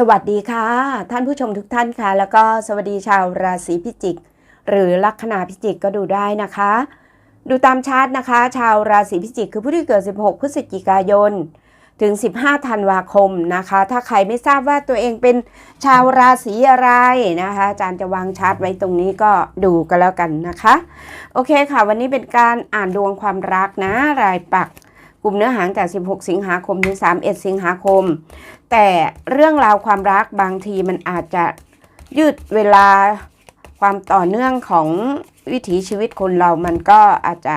สวัสดีค่ะ ท่านผู้ชมทุกท่านค่ะ แล้วก็สวัสดีชาวราศีพิจิก หรือลัคนาพิจิกก็ดูได้นะคะ ดูตามชาร์ตนะคะ ชาวราศีพิจิกคือผู้ที่เกิด 16 พฤศจิกายน ถึง 15 ธันวาคมนะคะ ถ้าใครไม่ทราบว่าตัวเองเป็นชาวราศีอะไรนะคะอาจารย์จะวางชาร์ตไว้ตรงนี้ก็ดูกันแล้วกันนะคะ โอเคค่ะ วันนี้เป็นการอ่านดวงความรักนะรายปักก ลุ่มเนื้อหาตั้งแต่16 สิงหาคมถึง 31 สิงหาคม แต่เรื่องราวความรักบางทีมันอาจจะยืดเวลาความต่อเนื่องของวิถีชีวิตคนเรามันก็อาจจะ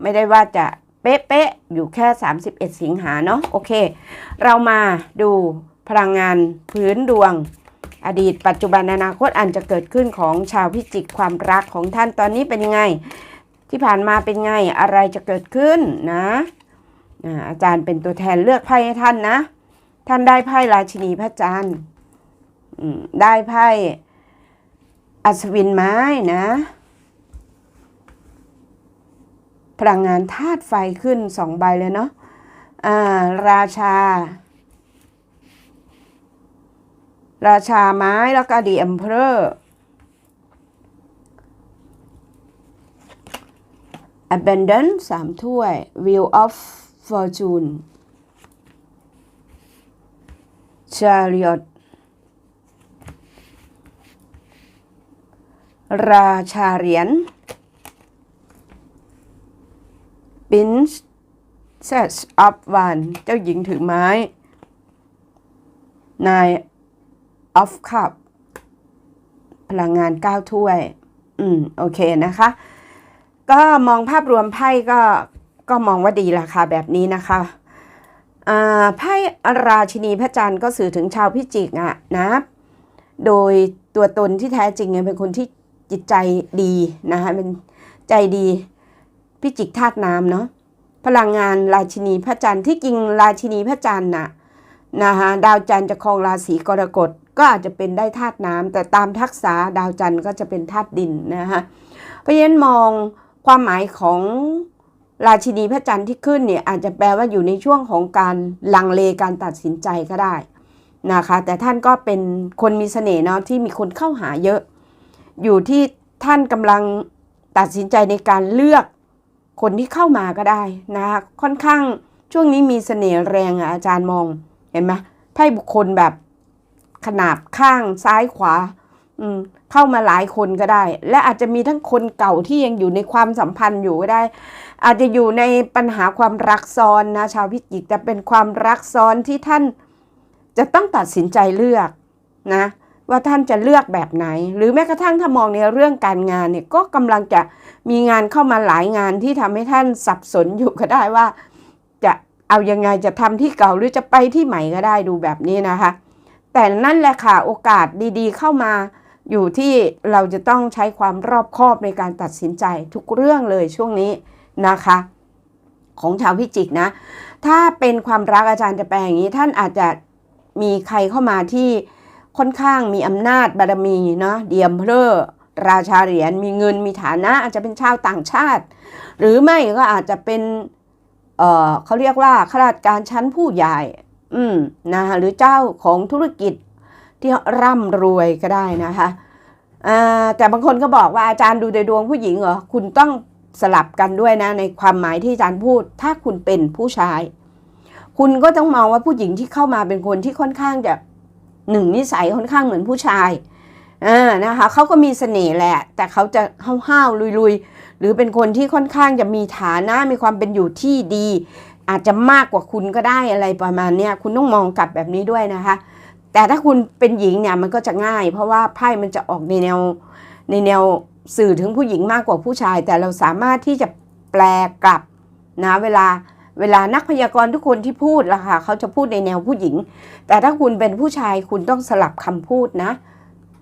ไม่ได้ว่าจะเป๊ะๆอยู่แค่ 31 สิงหาเนาะโอเค เรามาดูพลังงานพื้นดวง อดีตปัจจุบันอนาคตอันจะเกิดขึ้นของชาวพิจิกความรักของท่านตอนนี้เป็นยังไง ที่ผ่านมาเป็นไงอะไรจะเกิดขึ้นนะ อาจารย์เป็นตัวแทนเลือกไพ่ให้ท่านนะ ท่านได้ไพ่ราชินีพระจันทร์ได้ไพ่อัศวินไม้นะ พลังงานธาตุไฟขึ้นสองใบเลยเนาะอ่าราชา ราชาไม้แล้วก็ดี e อ m เพอร์ abundance สามถ้วย wheel of fortune chariot ราชาเหรียญ princess of one เจ้าหญิงถือไม้นาย of cup พลังงานเก้าถ้วย อืม โอเคนะคะ ก็มองภาพรวมไพ่ก็ ก็มองว่าดีราคาแบบนี้นะคะอ่าไพ่ราชินีพระจันทร์ก็สื่อถึงชาวพิจิกอะนะ โดยตัวตนที่แท้จริงเนี่ยเป็นคนที่จิตใจดีนะคะเป็นใจดีพิจิกธาตุน้ำเนาะพลังงานราชินีพระจันทร์ที่จริงราชินีพระจันทร์น่ะนะคะดาวจันทร์จะครองราศีกรกฎก็อาจจะเป็นได้ธาตุน้ำแต่ตามทักษะดาวจันทร์ก็จะเป็นธาตุดินนะคะเพราะฉะนั้นมองความหมายของ ราชินีพระจันทร์ที่ขึ้นเนี่ยอาจจะแปลว่าอยู่ในช่วงของการลังเลการตัดสินใจก็ได้นะคะ แต่ท่านก็เป็นคนมีเสน่ห์เนาะที่มีคนเข้าหาเยอะ อยู่ที่ท่านกำลังตัดสินใจในการเลือกคนที่เข้ามาก็ได้นะคะค่อนข้างช่วงนี้มีเสน่ห์แรงอาจารย์มองเห็นไหมไพ่บุคคลแบบขนาบข้างซ้ายขวาเข้ามาหลายคนก็ได้ และอาจจะมีทั้งคนเก่าที่ยังอยู่ในความสัมพันธ์อยู่ก็ได้ อาจจะอยู่ในปัญหาความรักซ้อนนะชาวพิจิกแต่เป็นความรักซ้อนที่ท่านจะต้องตัดสินใจเลือกนะว่าท่านจะเลือกแบบไหน หรือแม้กระทั่งถ้ามองในเรื่องการงานเนี่ยก็กำลังจะมีงานเข้ามาหลายงานที่ทำให้ท่านสับสนอยู่ก็ได้ว่า จะเอายังไงจะทำที่เก่าหรือจะไปที่ใหม่ก็ได้ดูแบบนี้นะคะ แต่นั่นแหละค่ะโอกาสดีๆ เข้ามาอยู่ที่เราจะต้องใช้ความรอบคอบในการตัดสินใจทุกเรื่องเลยช่วงนี้ นะคะ ของชาวพิจิกนะ ถ้าเป็นความรักอาจารย์จะแปลอย่างนี้ ท่านอาจจะมีใครเข้ามาที่ค่อนข้างมีอำนาจบารมีเนาะเดียมเพลอราชาเหรียญมีเงินมีฐานะอาจจะเป็นชาวต่างชาติ หรือไม่ก็อาจจะเป็นเออเขาเรียกว่าข้าราชการชั้นผู้ใหญ่ อืมนะหรือเจ้าของธุรกิจที่ร่ำรวยก็ได้นะคะแต่บางคนก็บอกว่าอาจารย์ดูในดวงผู้หญิงเหรอคุณต้อง สลับกันด้วยนะ ในความหมายที่อาจารย์พูด ถ้าคุณเป็นผู้ชาย คุณก็ต้องมองว่าผู้หญิงที่เข้ามาเป็นคนที่ค่อนข้างจะหนึ่งนิสัยค่อนข้างเหมือนผู้ชายอ่านะคะเขาก็มีเสน่ห์แหละ แต่เขาจะห้าวๆลุยๆ หรือเป็นคนที่ค่อนข้างจะมีฐานะมีความเป็นอยู่ที่ดี อาจจะมากกว่าคุณก็ได้อะไรประมาณเนี้ยคุณต้องมองกลับแบบนี้ด้วยนะคะ แต่ถ้าคุณเป็นหญิงเนี่ยมันก็จะง่าย เพราะว่าไพ่มันจะออกในแนวในแนว สื่อถึงผู้หญิงมากกว่าผู้ชาย แต่เราสามารถที่จะแปลกลับนะเวลาเวลานักพยากรณ์ทุกคนที่พูดล่ะค่ะเขาจะพูดในแนวผู้หญิง แต่ถ้าคุณเป็นผู้ชายคุณต้องสลับคำพูดนะ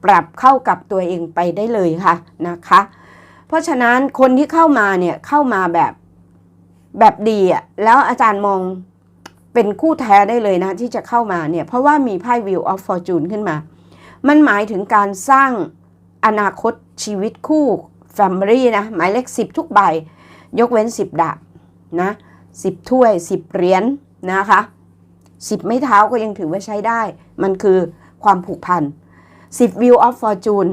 ปรับเข้ากับตัวเองไปได้เลยค่ะนะคะ เพราะฉะนั้นคนที่เข้ามาเนี่ยเข้ามาแบบแบบดีอะแล้วอาจารย์มองเป็นคู่แท้ได้เลยนะที่จะเข้ามาเนี่ยเพราะว่ามีไพ่ Wheel of Fortune ขึ้นมา มันหมายถึงการสร้าง อนาคตชีวิตคู่ Family นะ หมายเลขสิบทุกใบ ยกเว้นสิบดาบนะสิบถ้วยสิบเหรียญนะคะสิบไม้เท้าก็ยังถือว่าใช้ได้ มันคือความผูกพัน 10 View of Fortune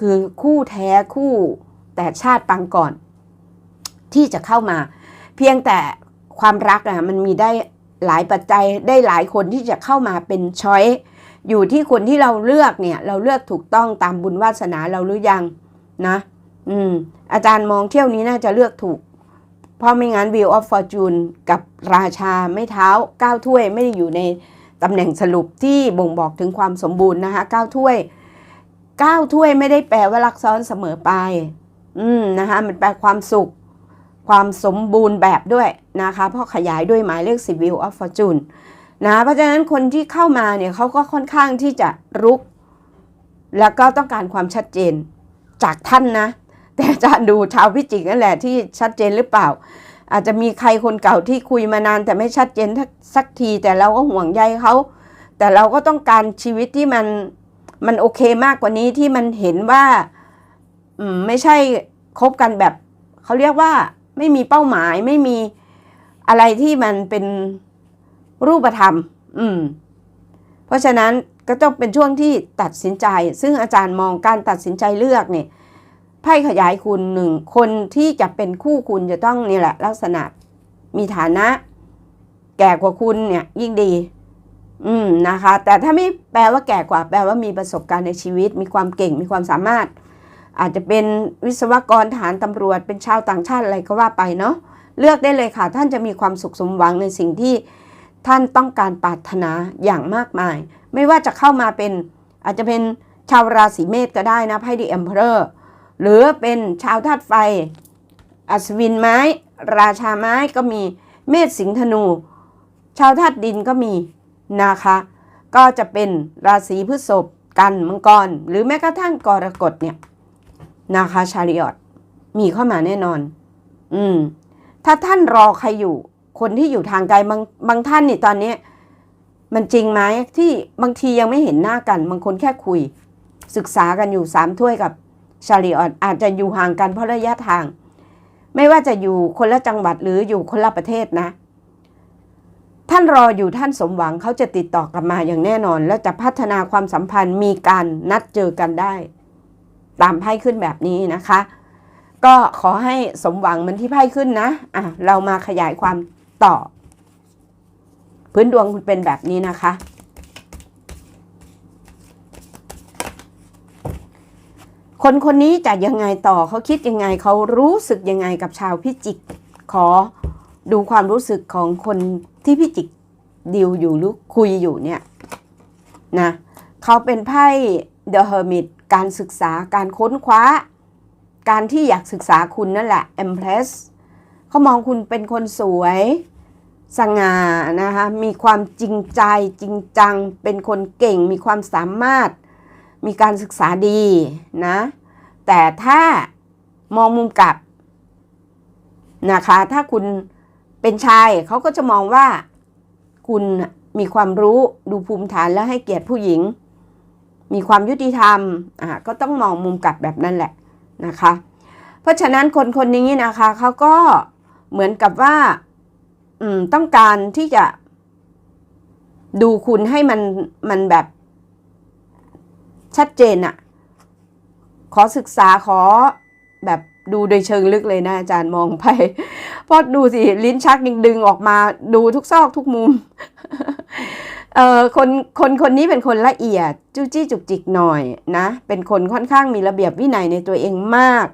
คือคู่แท้คู่แต่ชาติปังก่อน ที่จะเข้ามา เพียงแต่ความรักอะมันมีได้หลายปัจจัยได้หลายคนที่จะเข้ามาเป็นช้อย อยู่ที่คนที่เราเลือกเนี่ย เราเลือกถูกต้องตามบุญวาสนาเราหรือยังนะ อืม อาจารย์มองเที่ยวนี้น่าจะเลือกถูก เพราะไม่งั้น Wheel of Fortune กับราชาไม่เท้าก้าวถ้วยไม่ได้อยู่ในตำแหน่งสรุปที่บ่งบอกถึงความสมบูรณ์นะคะก้าวถ้วยก้าวถ้วยไม่ได้แปลว่ารักซ้อนเสมอไป อืมนะคะมันแปลความสุข ความสมบูรณ์แบบด้วยนะคะเพราะขยายด้วยหมายเลข10 Wheel of Fortune น นะเพราะฉะนั้นคนที่เข้ามาเนี่ยเขาก็ค่อนข้างที่จะรุก แล้วก็ต้องการความชัดเจนจากท่านนะ แต่อาจารย์ดูชาวพิจิกนั่นแหละที่ชัดเจนหรือเปล่า อาจจะมีใครคนเก่าที่คุยมานาน แต่ไม่ชัดเจนสักทีแต่เราก็ห่วงใยเขาแต่เราก็ต้องการชีวิตที่มันมันโอเคมากกว่านี้ที่มันเห็นว่าอืไม่ใช่คบกันแบบเขาเรียกว่าไม่มีเป้าหมายไม่มีอะไรที่มันเป็น รูปธรรม อืม เพราะฉะนั้นก็ต้องเป็นช่วงที่ตัดสินใจ ซึ่งอาจารย์มองการตัดสินใจเลือกเนี่ยไพ่ขยายคุณหนึ่งคนที่จะเป็นคู่คุณจะต้องนี่แหละ ลักษณะมีฐานะ แก่กว่าคุณเนี่ย ยิ่งดี อืมนะคะ แต่ถ้าไม่แปลว่าแก่กว่า แปลว่ามีประสบการณ์ในชีวิต มีความเก่งมีความสามารถ อาจจะเป็นวิศวกรทหารตำรวจเป็นชาวต่างชาติอะไรก็ว่าไปเนาะเลือกได้เลยค่ะ ท่านจะมีความสุขสมหวังในสิ่งที่ ท่านต้องการปรารถนาอย่างมากมาย ไม่ว่าจะเข้ามาเป็นอาจจะเป็นชาวราศีเมษก็ได้นะไพ่ดีเอ็มเพอร์หรือเป็นชาวธาตุไฟ อัศวินไม้ ราชาไม้ก็มีเมษสิงห์ธนู ชาวธาตุดินก็มีนะคะ ก็จะเป็นราศีพฤษภกันมังกร หรือแม้กระทั่งกรกฎเนี่ยนะคะชาริออตมีเข้ามาแน่นอน อืม ถ้าท่านรอใครอยู่ คนที่อยู่ทางไกลบางบางท่านนี่ตอนนี้ มันจริงไหมที่บางทียังไม่เห็นหน้ากัน บางคนแค่คุย ศึกษากันอยู่สามถ้วยกับชาริออตอาจจะอยู่ห่างกันเพราะระยะทาง ไม่ว่าจะอยู่คนละจังหวัดหรืออยู่คนละประเทศนะ ท่านรออยู่ท่านสมหวังเขาจะติดต่อกลับมาอย่างแน่นอน แล้วจะพัฒนาความสัมพันธ์มีการนัดเจอกันได้ ตามไพ่ขึ้นแบบนี้นะคะ ก็ขอให้สมหวังเหมือนที่ไพ่ขึ้นนะอะเรามาขยายความ ต่อ พื้นดวงคุณเป็นแบบนี้นะคะ คนคนนี้จะยังไงต่อเขาคิดยังไงเขารู้สึกยังไงกับชาวพิจิก ขอดูความรู้สึกของคนที่พิจิกดิวอยู่หรือคุยอยู่เนี่ยนะเขาเป็นไพ่ The Hermit การศึกษาการค้นคว้า การที่อยากศึกษาคุณนั่นแหละ Empress เขามองคุณเป็นคนสวยสง่านะคะมีความจริงใจจริงจัง เป็นคนเก่งมีความสามารถ มีการศึกษาดีนะ แต่ถ้ามองมุมกลับนะคะ ถ้าคุณเป็นชายเขาก็จะมองว่าคุณมีความรู้ดูภูมิฐานและให้เกียรติผู้หญิง มีความยุติธรรมอ่าก็ต้องมองมุมกลับแบบนั้นแหละนะคะ เพราะฉะนั้นคนคนนี้นะคะเขาก็ เหมือนกับว่าต้องการที่จะดูคุณให้มันมันแบบชัดเจนอะขอศึกษาขอแบบดูโดยเชิงลึกเลยนะอาจารย์มองไปพราะดูสิ ลิ้นชักยังดึงออกมาดูทุกซอกทุกมุม เออคนคนคนนี้เป็นคนละเอียดจู้จี้จุกจิกหน่อยนะ เป็นคนค่อนข้างมีระเบียบวินัยในตัวเองมาก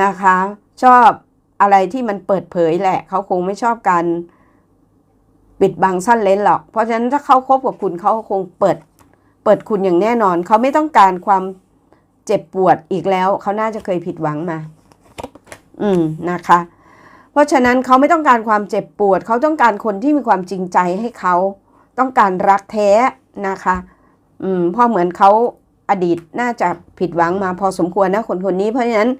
นะคะ ชอบ อะไรที่มันเปิดเผยแหละ เขาคงไม่ชอบการปิดบังซ่อนเล้นหรอก เพราะฉะนั้นถ้าเขาคบกับคุณเขาคงเปิด เปิดคุณอย่างแน่นอน เขาไม่ต้องการความเจ็บปวดอีกแล้ว เขาน่าจะเคยผิดหวังมา อืมนะคะ เพราะฉะนั้นเขาไม่ต้องการความเจ็บปวด เขาต้องการคนที่มีความจริงใจให้เขา ต้องการรักแท้นะคะ อืมเพราะเหมือนเขาอดีตน่าจะผิดหวังมาพอสมควรนะคนคนนี้ เพราะฉะนั้น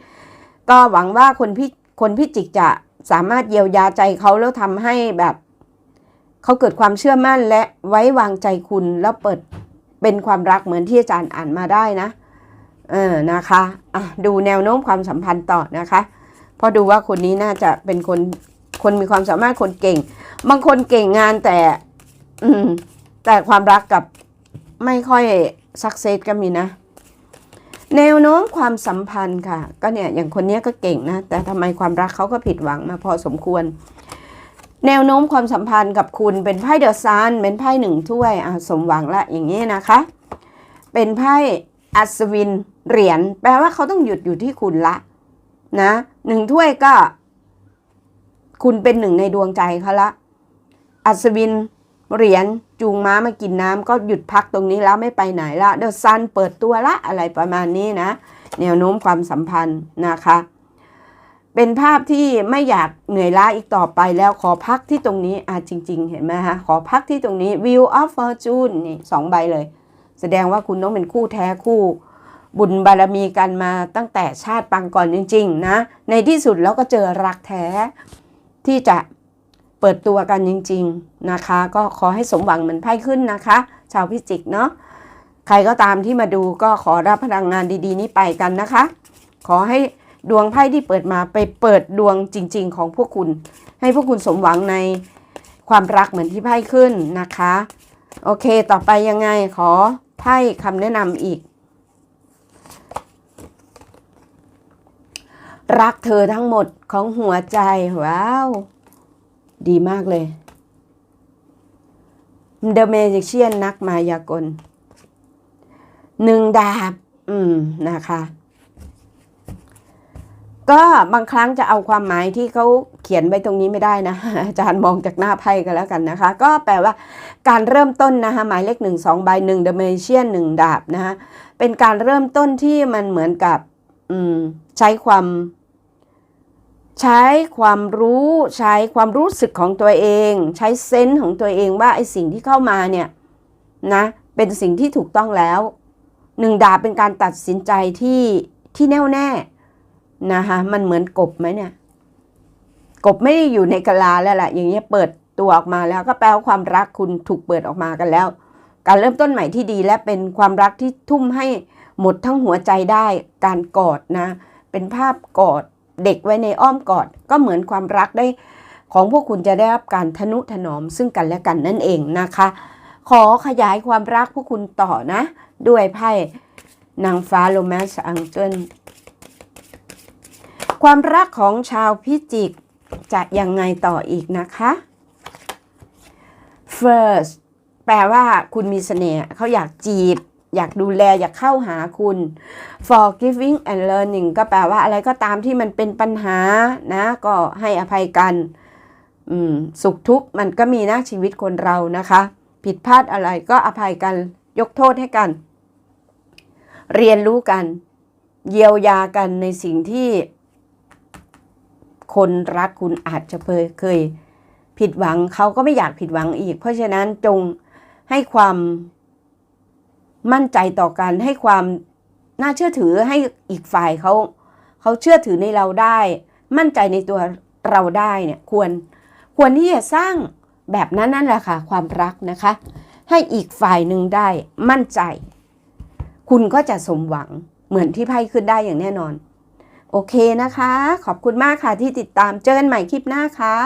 ก็หวังว่าคนพิ คนพิจิกจะสามารถเยียวยาใจเขาแล้วทำให้แบบเขาเกิดความเชื่อมั่นและไว้วางใจคุณแล้วเปิดเป็นความรักเหมือนที่อาจารย์อ่านมาได้นะ เออนะคะอะดูแนวโน้มความสัมพันธ์ต่อนะคะพราะดูว่าคนนี้น่าจะเป็นคนคนมีความสามารถคนเก่ง บางคนเก่งงานแต่ อืม แต่ความรักกับไม่ค่อยสักเซสก็มีนะ แนวโน้มความสัมพันธ์ค่ะ ก็เนี่ยอย่างคนนี้ก็เก่งนะ แต่ทำไมความรักเขาก็ผิดหวังมาพอสมควร แนวโน้มความสัมพันธ์กับคุณเป็นไพ่เดอะซันเป็นไพ่หนึ่งถ้วยอะสมหวังละอย่างนี้นะคะ เป็นไพ่อัศวินเหรียญแปลว่าเขาต้องหยุดอยู่ที่คุณละนะหนึ่งถ้วยก็ คุณเป็นหนึ่งในดวงใจเขาละอัศวิน เหรียญจูงม้ามากินน้ำก็หยุดพักตรงนี้แล้วไม่ไปไหนละเดอะซันเปิดตัวละอะไรประมาณนี้นะ แนวโน้มความสัมพันธ์นะคะ เป็นภาพที่ไม่อยากเหนื่อยล้าอีกต่อไปแล้วขอพักที่ตรงนี้อะจริง ๆ เห็นไหมฮะขอพักที่ตรงนี้ View of Fortune นี่สองใบเลย แสดงว่าคุณต้องเป็นคู่แท้คู่บุญบารมีกันมาตั้งแต่ชาติปางก่อนจริง ๆ นะ ในที่สุดแล้วก็เจอรักแท้ที่จะ เปิดตัวกันจริง ๆนะคะ ก็ขอให้สมหวังเหมือนไพ่ขึ้นนะคะ ชาวพิจิกเนาะใครก็ตามที่มาดูก็ขอรับพลังงานดีๆ นี้ไปกันนะคะ ขอให้ดวงไพ่ที่เปิดมาไปเปิดดวงจริง ๆ ของพวกคุณ ให้พวกคุณสมหวังในความรักเหมือนที่ไพ่ขึ้นนะคะ โอเคต่อไปยังไงขอไพ่คำแนะนำอีก รักเธอทั้งหมดของหัวใจ ว้าว ดีมากเลย The Magician นักมายากลหนึ่งดาบ อืม นะคะ ก็บางครั้งจะเอาความหมายที่เขาเขียนไว้ตรงนี้ไม่ได้นะ อาจารย์มองจากหน้าไพ่กันแล้วกันนะคะ ก็แปลว่าการเริ่มต้นนะคะ หมายเลขหนึ่งสองใบหนึ่ง The Magician หนึ่งดาบนะคะเป็นการเริ่มต้นที่มันเหมือนกับ อืม ใช้ความ ใช้ความรู้ใช้ความรู้สึกของตัวเอง ใช้เซนส์ของตัวเองว่าไอ้สิ่งที่เข้ามาเนี่ยนะเป็นสิ่งที่ถูกต้องแล้วหนึ่งดาบเป็นการตัดสินใจที่ที่แน่วแน่นะคะมันเหมือนกบไหมเนี่ยกบไม่ได้อยู่ในกะลาแล้วแหละอย่างเงี้ยเปิดตัวออกมาแล้วก็แปลว่าความรักคุณถูกเปิดออกมากันแล้ว การเริ่มต้นใหม่ที่ดีและเป็นความรักที่ทุ่มให้หมดทั้งหัวใจได้การกอดนะ เป็นภาพกอด เด็กไว้ในอ้อมกอด ก็เหมือนความรักได้ ของพวกคุณจะได้รับการทนุถนอมซึ่งกันและกันนั่นเองนะคะ ขอขยายความรักพวกคุณต่อนะ ด้วยไพ่นางฟ้าโรแมนส์อังเกิลความรักของชาวพิจิกจะยังไงต่ออีกนะคะ first แปลว่าคุณมีเสน่ห์เขาอยากจีบ อยากดูแลอยากเข้าหาคุณ forgiving and learning ก็แปลว่าอะไรก็ตามที่มันเป็นปัญหานะ ก็ให้อภัยกัน สุขทุกข์มันก็มีนะชีวิตคนเรานะคะ ผิดพลาดอะไรก็อภัยกัน ยกโทษให้กัน เรียนรู้กัน เยียวยากันในสิ่งที่คนรักคุณอาจจะเคยผิดหวังเขาก็ไม่อยากผิดหวังอีก เพราะฉะนั้นจงให้ความ มั่นใจต่อกันให้ความน่าเชื่อถือให้อีกฝ่ายเขาเขาเชื่อถือในเราได้ มั่นใจในตัวเราได้เนี่ยควรควรที่จะสร้างแบบนั้นนั่นแหละค่ะ ความรักนะคะ ให้อีกฝ่ายหนึ่งได้มั่นใจ คุณก็จะสมหวังเหมือนที่ไพ่ขึ้นได้อย่างแน่นอน โอเคนะคะ ขอบคุณมากค่ะที่ติดตามเจอกันใหม่คลิปหน้าค่ะ